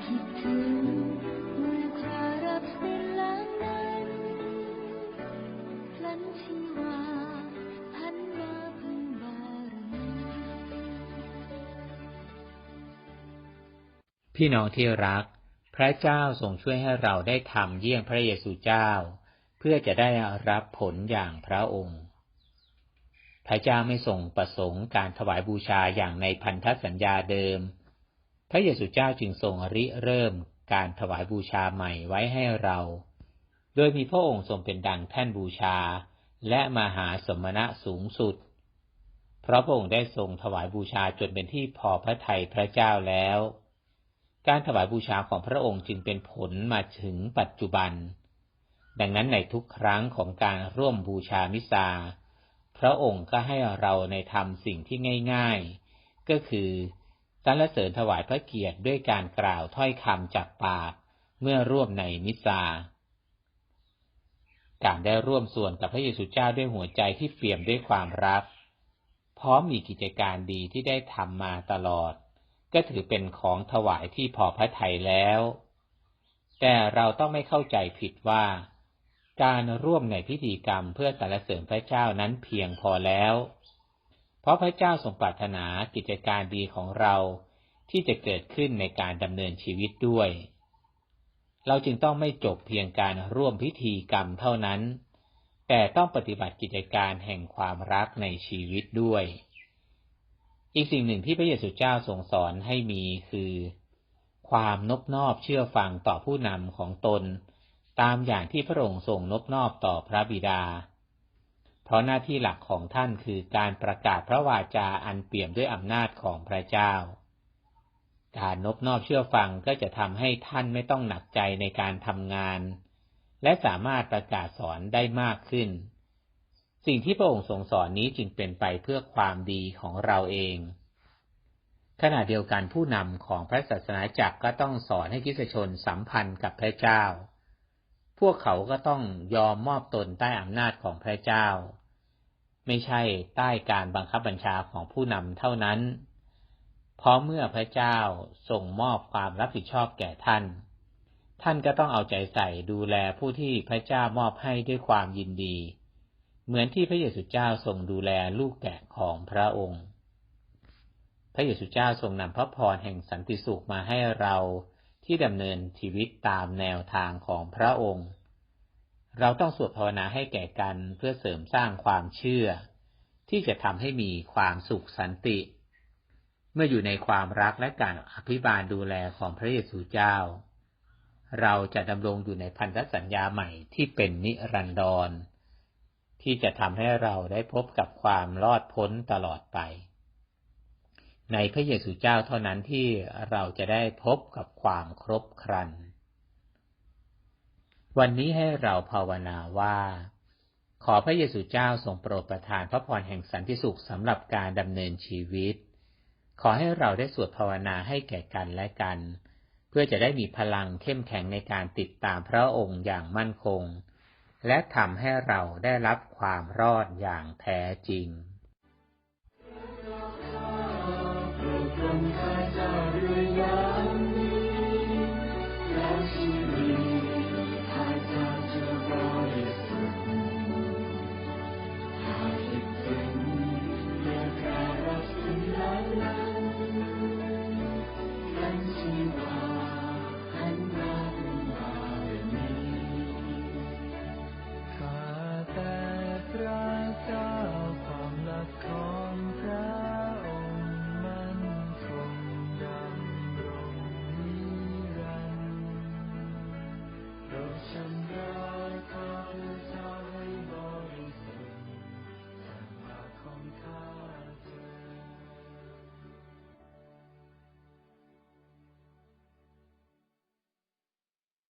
พี่น้องที่รัก พระเจ้าทรงช่วยให้เราได้ทำเยี่ยงพระเยซูเจ้า เพื่อจะได้รับผลอย่างพระองค์ พระเจ้าไม่ทรงประสงค์การถวายบูชาอย่างในพันธสัญญาเดิม พระเยซูเจ้าจึงทรงริเริ่มการถวายบูชาใหม่ไว้ให้เรา โดยมีพระองค์ทรงเป็นดังแท่นบูชา และมหาสมณะสูงสุด เพราะพระองค์ได้ทรงถวายบูชาจนเป็นที่พอพระทัยพระเจ้าแล้ว การถวายบูชาของพระองค์จึงเป็นผลมาถึงปัจจุบัน ดังนั้นในทุกครั้งของการร่วมบูชามิสาพระองค์ก็ให้เราในทำสิ่งที่ง่าย ๆ ก็คือ สรรเสริญถวายพระเกียรติด้วยการกล่าวถ้อยคำจากปากเมื่อร่วมในมิสาการได้ร่วมส่วนกับพระเยซูเจ้าด้วยหัวใจที่เปี่ยมด้วยความรัก พร้อมมีกิจการดีที่ได้ทำมาตลอด ก็ถือเป็นของถวายที่พอพระทัยแล้ว แต่เราต้องไม่เข้าใจผิดว่า การร่วมในพิธีกรรมเพื่อสรรเสริญพระเจ้านั้นเพียงพอแล้ว เพราะพระเจ้าทรงปรารถนากิจการดีของเราที่จะเกิดขึ้นในการดำเนินชีวิตด้วย เราจึงต้องไม่จบเพียงการร่วมพิธีกรรมเท่านั้น แต่ต้องปฏิบัติกิจการแห่งความรักในชีวิตด้วย อีกสิ่งหนึ่งที่พระเยซูเจ้าทรงสอนให้มีคือ ความนบนอบเชื่อฟังต่อผู้นำของตน ตามอย่างที่พระองค์ทรงนบนอบต่อพระบิดา เพราะหน้าที่หลักของท่านคือการประกาศพระวาจาอันเปี่ยมด้วยอำนาจของพระเจ้า การนบนอบเชื่อฟังก็จะทำให้ท่านไม่ต้องหนักใจในการทำงาน และสามารถประกาศสอนได้มากขึ้น สิ่งที่พระองค์ทรงสอนนี้จึงเป็นไปเพื่อความดีของเราเองขณะเดียวกันผู้นำของพระศาสนาจักรก็ต้องสอนให้คิสชนสัมพันธ์กับพระเจ้า พวกเขาก็ต้องยอมมอบตนใต้อำนาจของพระเจ้า ไม่ใช่ใต้การบังคับบัญชาของผู้นำเท่านั้น เพราะเมื่อพระเจ้าส่งมอบความรับผิดชอบแก่ท่าน ท่านก็ต้องเอาใจใส่ดูแลผู้ที่พระเจ้ามอบให้ด้วยความยินดี เหมือนที่พระเยซูเจ้าทรงดูแลลูกแกะของพระองค์ พระเยซูเจ้าทรงนำพระพรแห่งสันติสุขมาให้เราที่ดำเนินชีวิตตามแนวทางของพระองค์ เราต้องสวดภาวนาให้แก่กันเพื่อเสริมสร้างความเชื่อ ที่จะทำให้มีความสุขสันติ เมื่ออยู่ในความรักและการอภิบาลดูแลของพระเยซูเจ้า เราจะดำรงอยู่ในพันธสัญญาใหม่ที่เป็นนิรันดร ที่จะทำให้เราได้พบกับความรอดพ้นตลอดไป ในพระเยซูเจ้าเท่านั้นที่เราจะได้พบกับความครบครัน วันนี้ให้เราภาวนาว่า ขอพระเยซูเจ้าทรงโปรดประทานพระพรแห่งสันติสุขสำหรับการดำเนินชีวิต ขอให้เราได้สวดภาวนาให้แก่กันและกัน เพื่อจะได้มีพลังเข้มแข็งในการติดตามพระองค์อย่างมั่นคง และทำให้เราได้รับความรอดอย่างแท้จริง ข้าแต่พระเจ้าความรักของพระ